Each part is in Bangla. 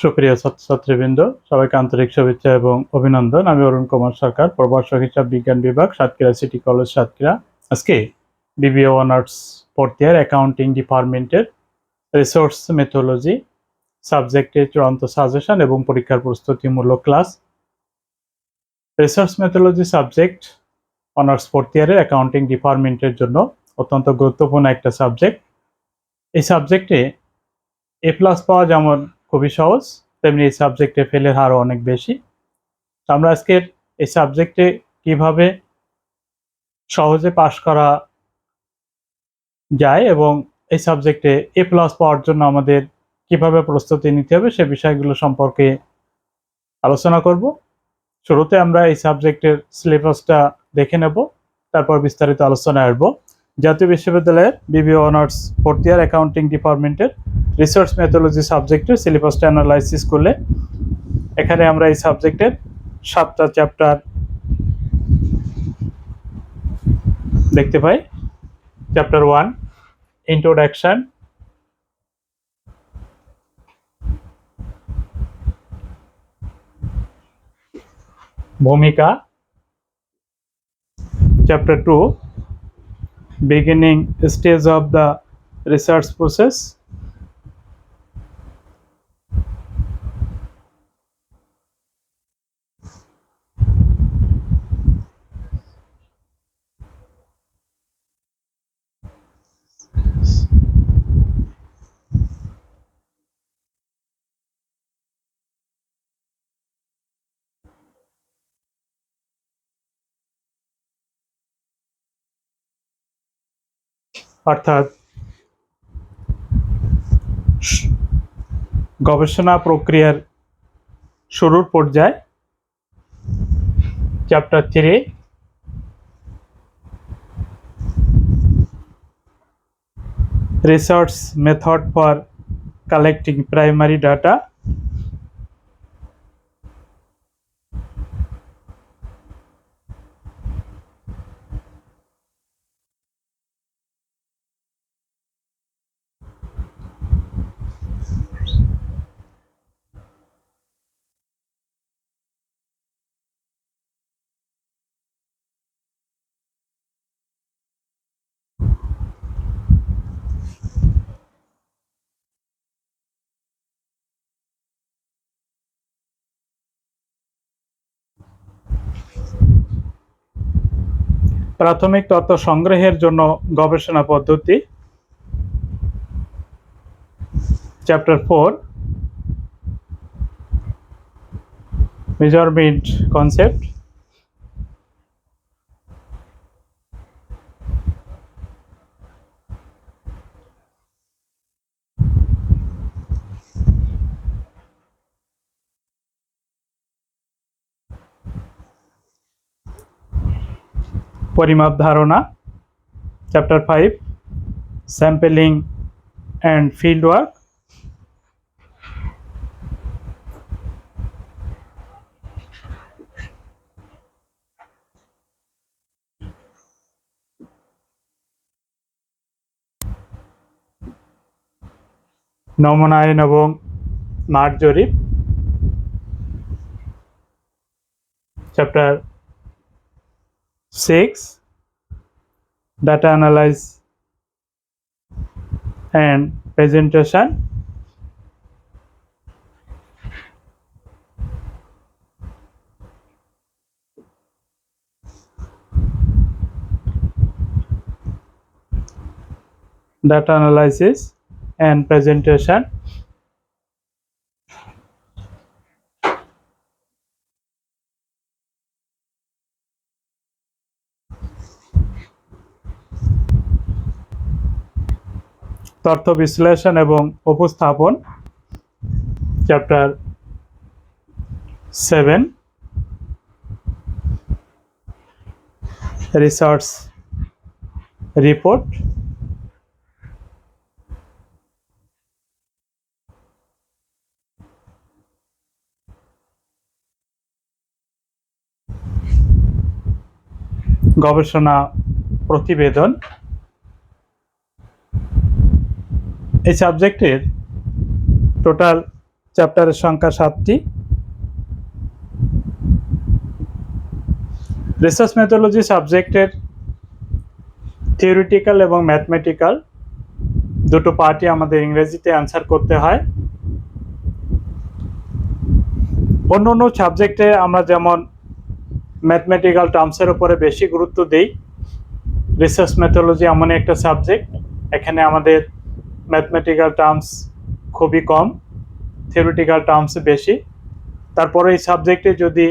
সুপ্রিয় ছাত্রছাত্রীবৃন্দ, সবাইকে আন্তরিক শুভেচ্ছা এবং অভিনন্দন। আমি অরুণ কুমার সরকার, প্রভাষক হিসাব বিজ্ঞান বিভাগ, সাতক্ষীরা সিটি কলেজ, সাতক্ষীরা। আজকে BBA honours fourth year accounting ডিপার্টমেন্টের রিসোর্স মেথোলজি সাবজেক্টের চূড়ান্ত সাজেশন এবং পরীক্ষার প্রস্তুতিমূলক class research methodology subject honours fourth ইয়ারের অ্যাকাউন্টিং ডিপার্টমেন্টের জন্য অত্যন্ত গুরুত্বপূর্ণ একটা সাবজেক্ট এই সাবজেক্টে এ প্লাস পাওয়া যেমন খুবই সহজ। তেমনি এই সাবজেক্টে ফেলের হারও অনেক বেশি। তো আমরা আজকের এই সাবজেক্টে কীভাবে সহজে পাশ করা যায় এবং এই সাবজেক্টে এ প্লাস পাওয়ার জন্য আমাদের কীভাবে প্রস্তুতি নিতে হবে সে বিষয়গুলো সম্পর্কে আলোচনা করব। শুরুতে আমরা এই সাবজেক্টের সিলেবাসটা দেখে নেব, তারপর বিস্তারিত আলোচনায় আসব। জাতীয় বিশ্ববিদ্যালয়ের BB honours fourth year accounting ডিপার্টমেন্টের রিসার্চ মেথোলজি সাবজেক্টের সিলেবাসটা অ্যানালাইসিস করলে এখানে আমরা এই সাবজেক্টের সাতটা চ্যাপ্টার দেখতে পাই। চ্যাপ্টার ওয়ান ইন্ট্রোডাকশন ভূমিকা। Chapter two beginning stage of the research process অর্থাৎ গবেষণা প্রক্রিয়ার শুরুর পর্যায়ে chapter three research method for collecting primary data প্রাথমিক তথ্য সংগ্রহের জন্য গবেষণা পদ্ধতি চ্যাপ্টার ফোর মেজারমেন্ট কনসেপ্ট পরিমাপ ধারণা chapter five sampling and field work নমনায়ন এবং মাঠ জরিপ chapter six data analyze and presentation. Data analysis and presentation তথ্য বিশ্লেষণ এবং উপস্থাপন চ্যাপ্টার সেভেন রিসার্চ রিপোর্ট গবেষণা প্রতিবেদন এই সাবজেক্টের টোটাল চ্যাপ্টারের সংখ্যা সাতটি। রিসার্চ মেথোলজি সাবজেক্টের থিওরিটিক্যাল এবং ম্যাথমেটিক্যাল দুটো পার্টি আমাদের ইংরেজিতে অ্যান্সার করতে হয়। অন্য অন্য সাবজেক্টে আমরা যেমন ম্যাথমেটিক্যাল টার্মসের উপরে বেশি গুরুত্ব দিই, রিসার্চ মেথোলজি এমন একটা সাবজেক্ট। এখানে আমাদের ম্যাথমেটিক্যাল টার্মস খুবই কম থিওরিটিক্যাল টার্মস বেশি। তারপরে এই সাবজেক্টে যদি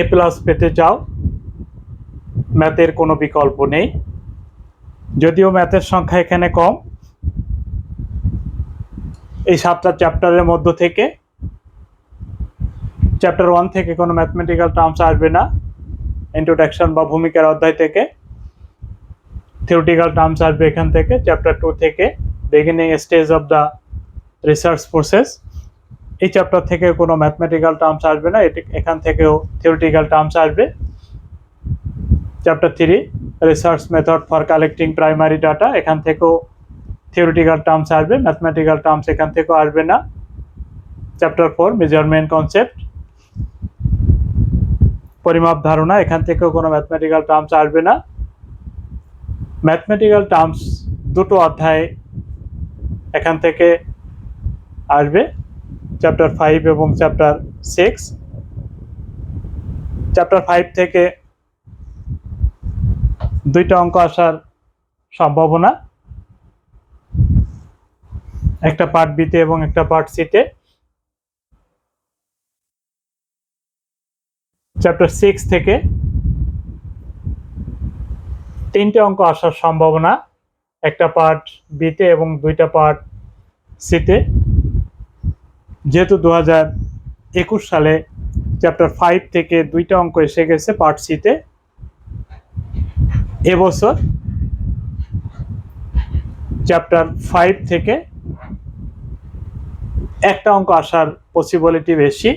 এ প্লাস পেতে চাও ম্যাথের কোনো বিকল্প নেই। যদিও ম্যাথের সংখ্যা এখানে কম, এই সাতটা চ্যাপ্টারের মধ্য থেকে চ্যাপ্টার ওয়ান থেকে কোনো ম্যাথমেটিক্যাল টার্মস আসবে না। ইন্ট্রোডাকশন বা ভূমিকার অধ্যায় থেকে। থিওরিটিক্যাল টার্মস আসবে এখান থেকে চ্যাপ্টার টু থেকে beginning stage of the research process এই চ্যাপ্টার থেকে কোনো ম্যাথমেটিক্যাল টার্মস আসবে না, এটি এখান থেকেও থিওরিটিক্যাল টার্মস আসবে। Chapter three research method for collecting primary data এখান থেকেও থিওরিটিক্যাল টার্মস আসবে ম্যাথমেটিক্যাল টার্মস এখান থেকেও আসবে না। চ্যাপ্টার ফোর মেজারমেন্ট কনসেপ্ট পরিমাপ ধারণা, এখান থেকেও কোনো ম্যাথমেটিক্যাল টার্মস আসবে না। ম্যাথমেটিক্যাল টার্মস দুটো অধ্যায় এখান থেকে আসবে। চ্যাপ্টার ফাইভ এবং চ্যাপ্টার সিক্স চ্যাপ্টার ফাইভ থেকে দুইটা অঙ্ক আসার সম্ভাবনা। একটা পার্ট বিতে এবং একটা পার্ট সিতে চ্যাপ্টার সিক্স থেকে তিনটে অঙ্ক আসার সম্ভাবনা, একটা পার্ট বিতে এবং দুইটা পার্ট সিতে যেহেতু দু হাজার একুশ সালে চ্যাপ্টার ফাইভ থেকে দুইটা অঙ্ক এসে গেছে পার্ট সিতে এবছর চ্যাপ্টার ফাইভ থেকে একটা অঙ্ক আসার পসিবিলিটি বেশি।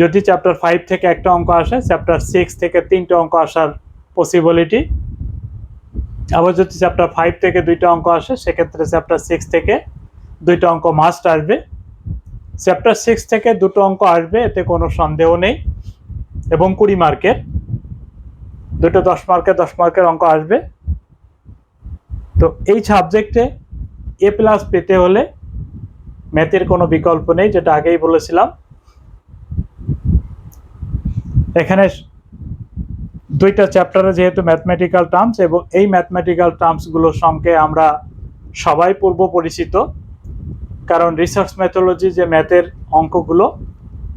যদি চ্যাপ্টার ফাইভ থেকে একটা অঙ্ক আসে চ্যাপ্টার সিক্স থেকে তিনটে অঙ্ক আসার পসিবিলিটি আবার যদি চ্যাপ্টার ফাইভ থেকে দুইটা অঙ্ক আসে, সেক্ষেত্রে চ্যাপ্টার সিক্স থেকে দুইটা অঙ্ক মাস্ট আসবে। চ্যাপ্টার সিক্স থেকে দুটো অঙ্ক আসবে, এতে কোনো সন্দেহ নেই। এবং কুড়ি মার্কের। দুটো দশ মার্কের দশ মার্কের অঙ্ক আসবে। তো এই সাবজেক্টে এ প্লাস পেতে হলে ম্যাথের কোনো বিকল্প নেই, যেটা আগেই বলেছিলাম। এখানে দুইটা চ্যাপ্টারে যেহেতু ম্যাথমেটিক্যাল টার্মস এবং এই ম্যাথমেটিক্যাল টার্মসগুলোর সঙ্গে আমরা সবাই পূর্ব পরিচিত, কারণ রিসার্চ ম্যাথোলজি যে ম্যাথের অঙ্কগুলো,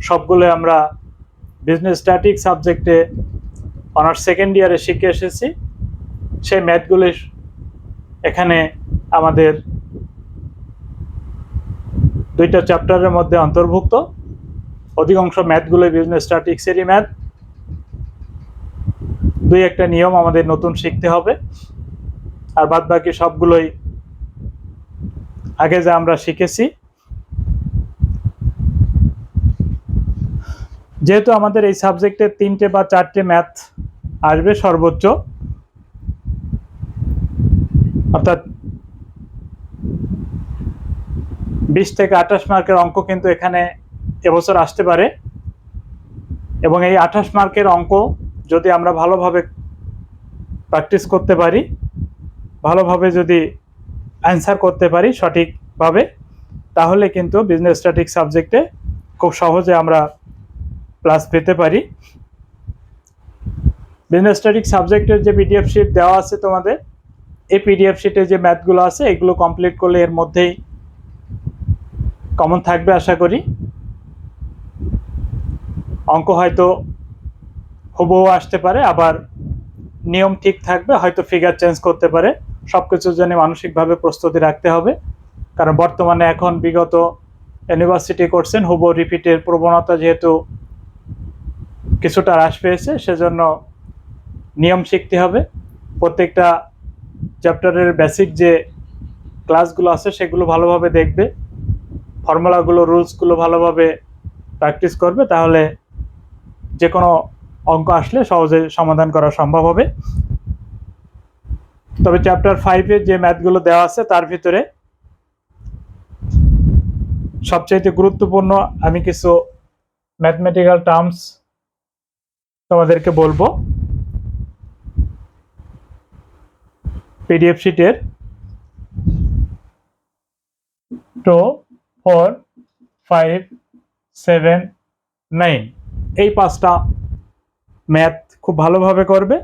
সবগুলো আমরা বিজনেস স্ট্যাটিক সাবজেক্টে অনার্স সেকেন্ড ইয়ারে শিখে এসেছি। সেই ম্যাথগুলি এখানে আমাদের দুইটা চ্যাপ্টারের মধ্যে অন্তর্ভুক্ত। অধিকাংশ ম্যাথগুলোই বিজনেস স্ট্যাটিক্সেরই ম্যাথ দুই একটা নিয়ম আমাদের নতুন শিখতে হবে। আর বাদ বাকি সবগুলোই আগে যা আমরা শিখেছি। যেহেতু আমাদের এই সাবজেক্টে তিনটে বা চারটে ম্যাথ আসবে সর্বোচ্চ, অর্থাৎ বিশ থেকে আঠাশ মার্কের অঙ্ক কিন্তু এখানে এবছর আসতে পারে। এবং এই আঠাশ মার্কের অঙ্ক যদি আমরা ভালোভাবে প্র্যাকটিস করতে পারি, ভালোভাবে যদি অ্যান্সার করতে পারি সঠিকভাবে, তাহলে কিন্তু বিজনেস স্ট্যাটিক সাবজেক্টে খুব সহজে আমরা প্লাস পেতে পারি। বিজনেস স্ট্যাটিক সাবজেক্টের যে পিডিএফ শিট দেওয়া আছে তোমাদের, এই পিডিএফ শিটে যে ম্যাথগুলো আছে, এগুলো কমপ্লিট করলে এর মধ্যেই কমন থাকবে আশা করি। অঙ্ক হয়তো হুবহু আসতে পারে, আবার নিয়ম ঠিক থাকবে, হয়তো ফিগার চেঞ্জ করতে পারে। সব কিছুর জন্য মানসিকভাবে প্রস্তুতি রাখতে হবে। কারণ বর্তমানে এখন বিগত ইউনিভার্সিটি করছেন, হুবহু রিপিটের প্রবণতা যেহেতু কিছুটা হ্রাস পেয়েছে, সেজন্য নিয়ম শিখতে হবে। প্রত্যেকটা চ্যাপ্টারের বেসিক যে ক্লাসগুলো আছে, সেগুলো ভালোভাবে দেখবে। ফর্মুলাগুলো রুলসগুলো ভালোভাবে প্র্যাকটিস করবে, তাহলে যে কোনো অঙ্ক আসলে সহজে সমাধান করা সম্ভব হবে। তবে চ্যাপ্টার ফাইভে যে ম্যাথগুলো দেওয়া আছে, তার ভিতরে সবচাইতে গুরুত্বপূর্ণ আমি কিছু ম্যাথমেটিক্যাল টার্মস তোমাদেরকে বলব। পিডিএফ শিটের two four five seven nine এই পাঁচটা ম্যাথ খুব ভালোভাবে করবে।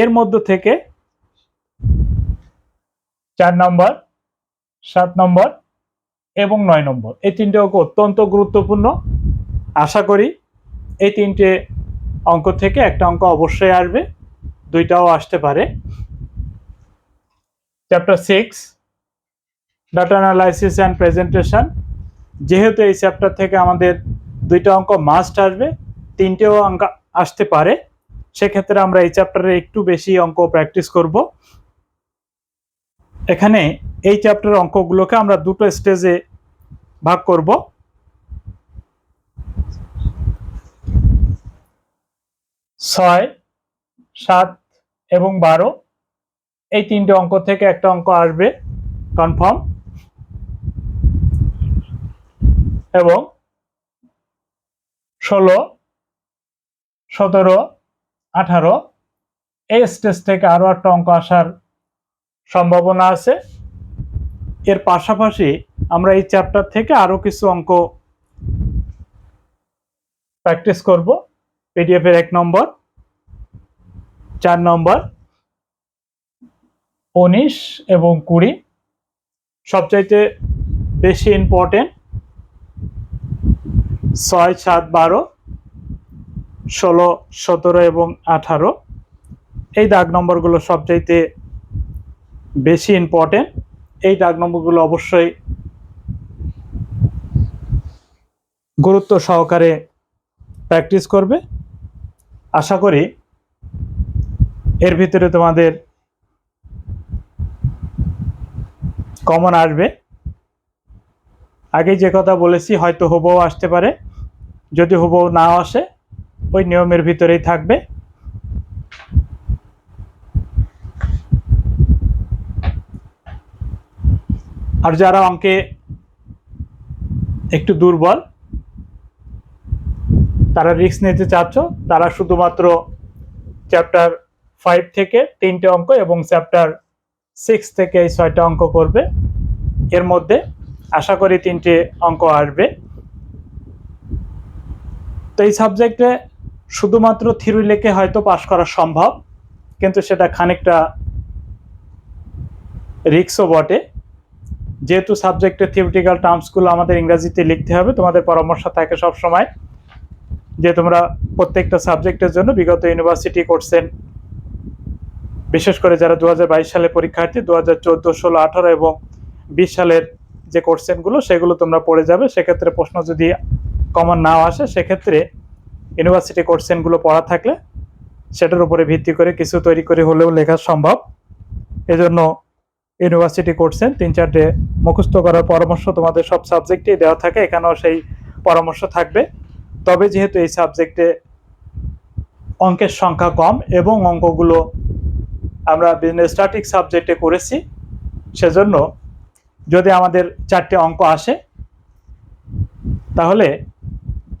এর মধ্য থেকে চার নম্বর, সাত নম্বর এবং নয় নম্বর। এই তিনটে অঙ্ক অত্যন্ত গুরুত্বপূর্ণ। আশা করি এই তিনটে অঙ্ক থেকে একটা অঙ্ক অবশ্যই আসবে, দুইটাও আসতে পারে। Chapter six data analysis and presentation যেহেতু এই চ্যাপ্টার থেকে আমাদের দুইটা অঙ্ক মাস্ট আসবে, তিনটেও অঙ্ক আসতে পারে। সেক্ষেত্রে আমরা এই চ্যাপ্টারে একটু বেশি অঙ্ক প্র্যাকটিস করব। এখানে এই চ্যাপ্টারের অঙ্কগুলোকে আমরা দুটো স্টেজে ভাগ করব। ছয়, সাত এবং বারো, এই তিনটে অঙ্ক থেকে একটা অঙ্ক আসবে কনফার্ম এবং ষোলো সতেরো, আঠারো। এই স্টেজ থেকে আরও একটা অঙ্ক আসার সম্ভাবনা আছে। এর পাশাপাশি আমরা এই চ্যাপ্টার থেকে আরও কিছু অঙ্ক প্র্যাকটিস করব। পিডিএফ এর এক নম্বর, চার নম্বর, উনিশ এবং কুড়ি। সবচাইতে বেশি ইম্পর্টেন্ট ছয়, সাত, বারো। ষোলো, সতেরো এবং আঠারো। এই দাগ নম্বরগুলো সবচাইতে বেশি ইম্পর্টেন্ট এই দাগ নম্বরগুলো অবশ্যই গুরুত্ব সহকারে প্র্যাকটিস করবে। আশা করি এর ভিতরে তোমাদের কমন আসবে। আগে যে কথা বলেছি, হয়তো হুবও আসতে পারে। যদি হুবও না আসে ওই নিয়মের ভিতরেই থাকবে। আর যারা অঙ্কে একটু দুর্বল, তারা রিস্ক নিতে চাচ্ছ, তারা শুধুমাত্র চ্যাপ্টার ফাইভ থেকে তিনটে অঙ্ক এবং চ্যাপ্টার সিক্স থেকে এই ছয়টা অঙ্ক করবে। এর মধ্যে আশা করি তিনটে অঙ্ক আসবে। তো এই সাবজেক্টে শুধুমাত্র থিরুই লেখে হয়তো পাশ করা সম্ভব, কিন্তু সেটা খানিকটা রিক্সও বটে। যেহেতু সাবজেক্টের থিওরিটিক্যাল টার্মসগুলো আমাদের ইংরাজিতে লিখতে হবে, তোমাদের পরামর্শ থাকে সব সময় যে তোমরা প্রত্যেকটা সাবজেক্টের জন্য বিগত ইউনিভার্সিটি করছেন বিশেষ করে যারা দু হাজার বাইশ সালে পরীক্ষার্থী দু হাজার চোদ্দ, ষোলো, আঠারো এবং বিশ সালের যে কোশ্চেনগুলো সেগুলো তোমরা পড়ে যাবে। সেক্ষেত্রে প্রশ্ন যদি কমন নাও আসে, সেক্ষেত্রে ইউনিভার্সিটি কোশ্চেনগুলো পড়া থাকলে সেটার উপরে ভিত্তি করে কিছু তৈরি করে হলেও লেখা সম্ভব। এজন্য ইউনিভার্সিটি কোর্সেন তিন চারটে মুখস্থ করার পরামর্শ তোমাদের সব সাবজেক্টেই দেওয়া থাকে, এখানেও সেই পরামর্শ থাকবে। তবে যেহেতু এই সাবজেক্টে অঙ্কের সংখ্যা কম এবং অঙ্কগুলো আমরা বিজনেস স্ট্যাটিক সাবজেক্টে করেছি, সেজন্য যদি আমাদের চারটে অঙ্ক আসে, তাহলে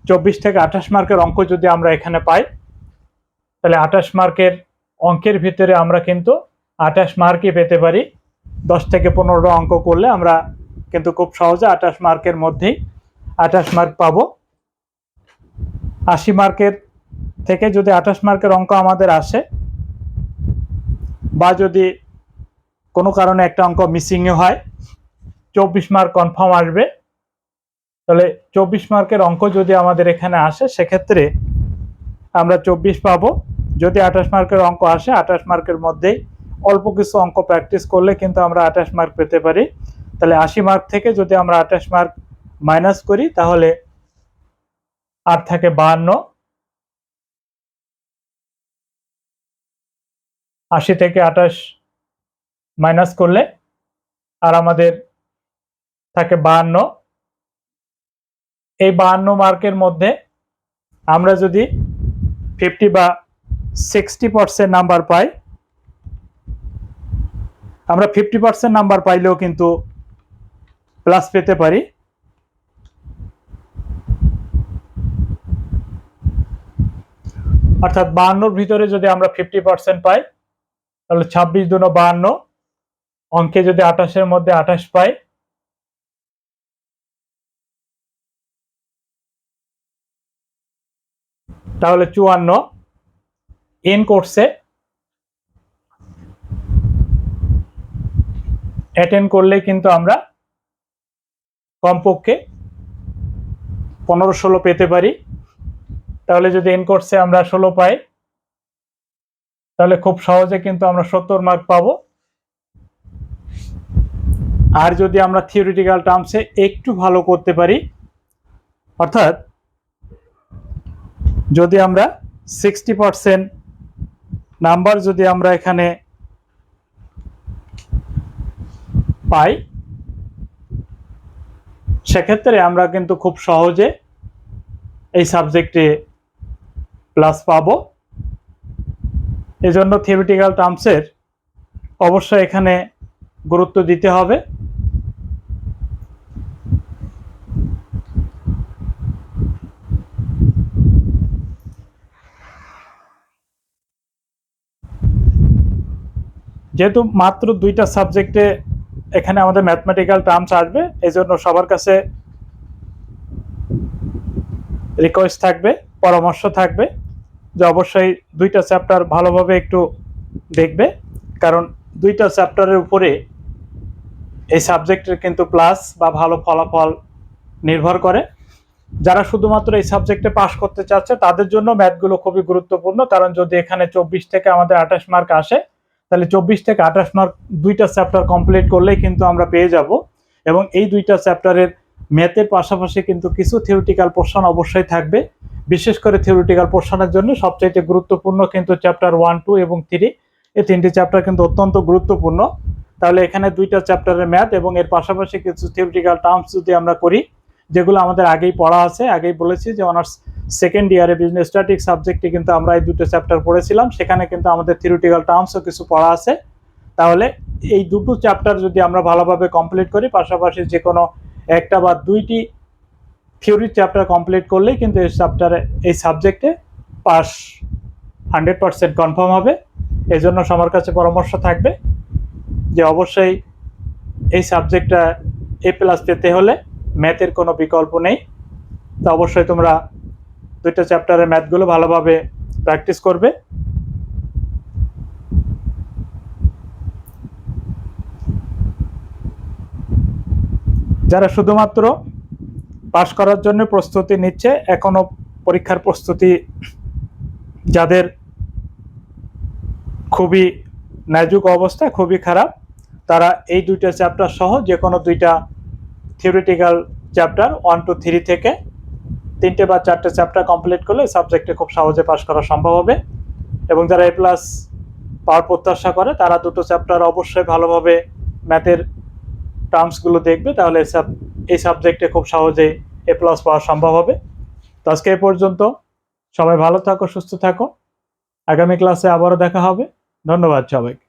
চব্বিশ থেকে আঠাশ মার্কের অঙ্ক যদি আমরা এখানে পাই, তাহলে আঠাশ মার্কের অঙ্কের ভিতরে আমরা কিন্তু আঠাশ মার্কই পেতে পারি। দশ থেকে পনেরোটা অঙ্ক করলে আমরা কিন্তু খুব সহজে আঠাশ মার্কের মধ্যেই আঠাশ মার্ক পাবো। আশি মার্কের থেকে যদি আঠাশ মার্কের অঙ্ক আমাদের আসে, বা যদি কোনো কারণে একটা অঙ্ক মিসিংয়ে হয়, চব্বিশ মার্ক কনফার্ম আসবে। তাহলে চব্বিশ মার্কের অঙ্ক যদি আমাদের এখানে আসে, সেক্ষেত্রে আমরা চব্বিশ পাবো। যদি আঠাশ মার্কের অঙ্ক আসে, আঠাশ মার্কের মধ্যেই অল্প কিছু অঙ্ক প্র্যাকটিস করলে কিন্তু আমরা আঠাশ মার্ক পেতে পারি। তাহলে আশি মার্ক থেকে যদি আমরা আঠাশ মার্ক মাইনাস করি, তাহলে আর থাকে বাহান্ন। আশি থেকে আঠাশ মাইনাস করলে আর আমাদের থাকে বাহান্ন। এই বাহান্ন মার্কের মধ্যে আমরা যদি ফিফটি বা সিক্সটি পার্সেন্ট নাম্বার পাই, আমরা ফিফটি পার্সেন্ট নাম্বার পাইলেও কিন্তু প্লাস পেতে পারি। অর্থাৎ বাহান্নর ভিতরে যদি আমরা ফিফটি পার্সেন্ট পাই, তাহলে ছাব্বিশ দুনো বাহান্ন, অঙ্কে যদি আঠাশের মধ্যে আঠাশ পাই তাহলে চুয়ান্ন এন কোর্সে অ্যাটেন্ড করলে কিন্তু আমরা কমপক্ষে পনেরো ষোলো পেতে পারি। তাহলে যদি এন কোর্সে আমরা ষোলো পাই। তাহলে খুব সহজে কিন্তু আমরা সত্তর মার্ক পাবো। আর যদি আমরা থিওরিটিক্যাল টার্মসে একটু ভালো করতে পারি, অর্থাৎ যদি আমরা সিক্সটি পারসেন্ট নাম্বার যদি আমরা এখানে পাই, সেক্ষেত্রে আমরা কিন্তু খুব সহজে এই সাবজেক্টে প্লাস পাবো। এজন্য থিওরিটিক্যাল টার্মসের অবশ্যই এখানে গুরুত্ব দিতে হবে। যেহেতু মাত্র দুইটা সাবজেক্টে এখানে আমাদের ম্যাথমেটিক্যাল টার্মস আসবে এই জন্য সবার কাছে রিকোয়েস্ট থাকবে, পরামর্শ থাকবে যে অবশ্যই দুইটা চ্যাপ্টার ভালোভাবে একটু দেখবে। কারণ দুইটা চ্যাপ্টারের উপরে এই সাবজেক্টের কিন্তু প্লাস বা ভালো ফলাফল নির্ভর করে। যারা শুধুমাত্র এই সাবজেক্টে পাশ করতে চাচ্ছে, তাদের জন্য ম্যাথগুলো খুবই গুরুত্বপূর্ণ। কারণ যদি এখানে চব্বিশ থেকে আমাদের আঠাশ মার্ক আসে তাহলে চব্বিশ থেকে আঠাশ মার্ক দুইটা চ্যাপ্টার কমপ্লিট করলেই কিন্তু আমরা পেয়ে যাব। এবং এই দুইটা চ্যাপ্টারের ম্যাথের পাশাপাশি কিন্তু কিছু থিওরিটিক্যাল পোর্শন অবশ্যই থাকবে। বিশেষ করে থিওরিটিক্যাল পোর্শনের জন্য সবচাইতে গুরুত্বপূর্ণ কিন্তু চ্যাপ্টার ওয়ান টু এবং থ্রি এই তিনটি চ্যাপ্টার কিন্তু অত্যন্ত গুরুত্বপূর্ণ। তাহলে এখানে দুইটা চ্যাপ্টারের ম্যাথ এবং এর পাশাপাশি কিছু থিওরিটিক্যাল টার্মস যদি আমরা করি, যেগুলো আমাদের আগেই পড়া আছে, আগেই বলেছি যে অনার্স সেকেন্ড ইয়ারে বিজনেস স্ট্যাটিক সাবজেক্টে কিন্তু আমরা এই দুটো চ্যাপ্টার পড়েছিলাম। সেখানে কিন্তু আমাদের থিওরিটিক্যাল টার্মসও কিছু পড়া আছে। তাহলে এই দুটো চ্যাপ্টার যদি আমরা ভালোভাবে কমপ্লিট করি, পাশাপাশি যে কোনো একটা বা দুইটি থিওরির চ্যাপ্টার কমপ্লিট করলেই কিন্তু এই চ্যাপ্টারে এই সাবজেক্টে পাস হান্ড্রেড পারসেন্ট কনফার্ম হবে। এই জন্য সবার কাছে পরামর্শ থাকবে যে অবশ্যই এই সাবজেক্টটা এ প্লাস পেতে হলে ম্যাথের কোনো বিকল্প নেই। তো অবশ্যই তোমরা দুইটা চ্যাপ্টারের ম্যাথগুলো ভালোভাবে প্র্যাকটিস করবে। যারা শুধুমাত্র পাশ করার জন্য প্রস্তুতি নিচ্ছে, এখনও পরীক্ষার প্রস্তুতি যাদের খুবই নাজুক অবস্থা, খুবই খারাপ, তারা এই দুইটা চ্যাপ্টার সহ যে কোনো দুইটা theoretical chapter one two three থেকে তিনটে বা চারটে চ্যাপ্টার কমপ্লিট করলে সাবজেক্টে খুব সহজে পাশ করা সম্ভব হবে। এবং যারা এ প্লাস পাওয়ার প্রত্যাশা করে, তারা দুটো চ্যাপ্টার অবশ্যই ভালোভাবে ম্যাথের টার্মসগুলো দেখবে, তাহলে এই সাবজেক্টে খুব সহজেই এ প্লাস পাওয়া সম্ভব হবে। তো আজকে এ পর্যন্ত, সবাই ভালো থাকো, সুস্থ থাকো। আগামী ক্লাসে আবারও দেখা হবে। ধন্যবাদ সবাইকে।